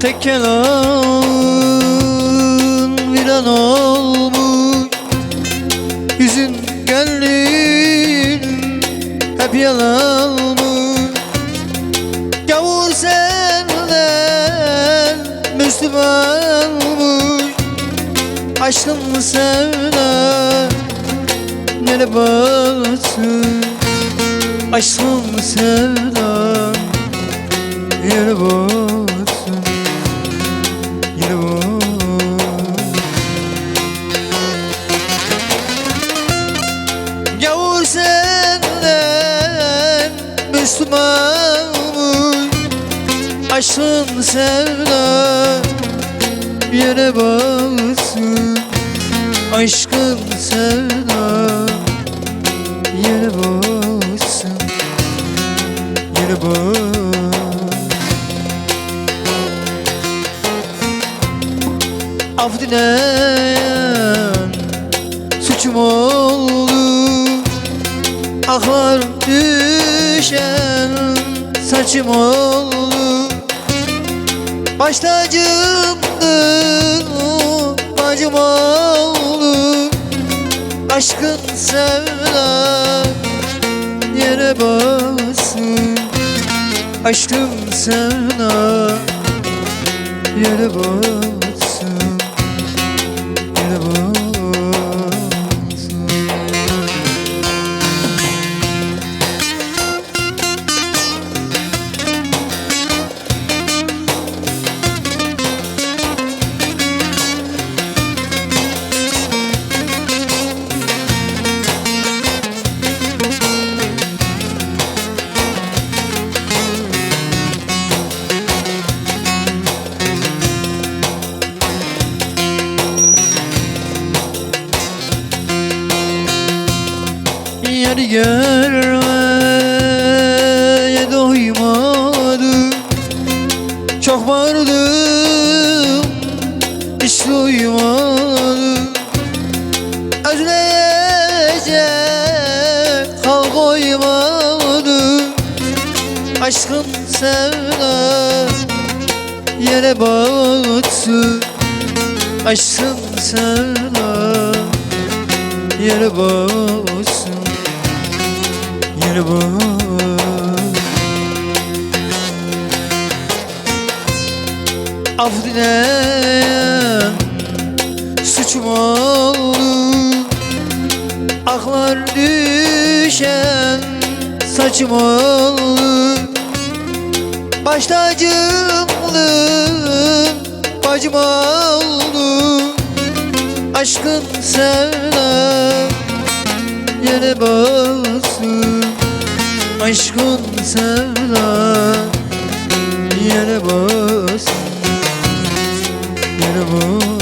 Tek kelam viran olmuş. Yüzün gönlün hep yalanmış. Gavur senden Müslümanmış. Aşkın mı sevda Nere batsın Aşkın mı sevda Yere batsın Müslümanmış Aşkın sevda Yere batsın Aşkın sevda Yere batsın Yere batsın Af dileyen suçum oldu Aklar düşen saçım oldu Baş tacımdı bacım oldu Aşkın sevda yere bassın Aşkın sevda yere bassın Yeri görmeye doymadım Çok vardım hiç duymadım Özleyecek hal koymadım Aşkın sevda yere batsın Aşkın sevda yere batsın Yere batsın Af dileyen suçum oldu. Aklar düşen saçım oldu. Baş tacımdı bacım oldu. Aşkın sevda yere bassın Aşkın sevda yere bassın Yere bassın